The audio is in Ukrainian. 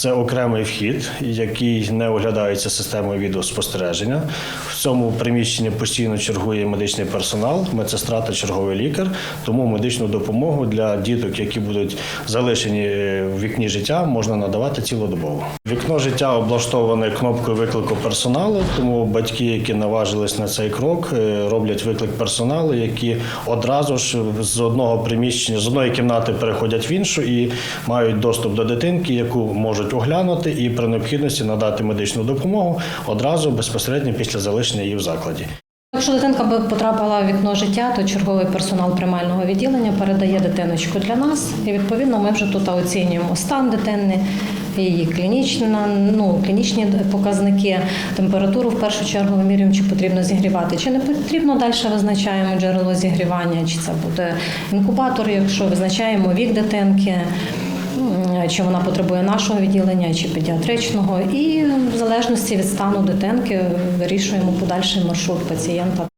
Це окремий вхід, який не оглядається системою відеоспостереження. В цьому приміщенні постійно чергує медичний персонал, медсестра та черговий лікар. Тому медичну допомогу для діток, які будуть залишені в вікні життя, можна надавати цілодобово. Вікно життя облаштоване кнопкою виклику персоналу, тому батьки, які наважились на цей крок, е, роблять виклик персоналу, які одразу ж з одного приміщення, з одної кімнати переходять в іншу і мають доступ до дитинки, яку можуть оглянути і при необхідності надати медичну допомогу одразу безпосередньо після залишення її в закладі. Якщо дитинка потрапила в вікно життя, то черговий персонал приймального відділення передає дитиночку для нас, і відповідно ми вже тут оцінюємо стан дитини, її клінічна, ну, клінічні показники, температуру в першу чергу вимірюємо, чи потрібно зігрівати, чи не потрібно. Далі визначаємо джерело зігрівання, чи це буде інкубатор, якщо визначаємо вік дитинки. М, Чи вона потребує нашого відділення чи педіатричного, і в залежності від стану дитинки вирішуємо подальший маршрут пацієнта.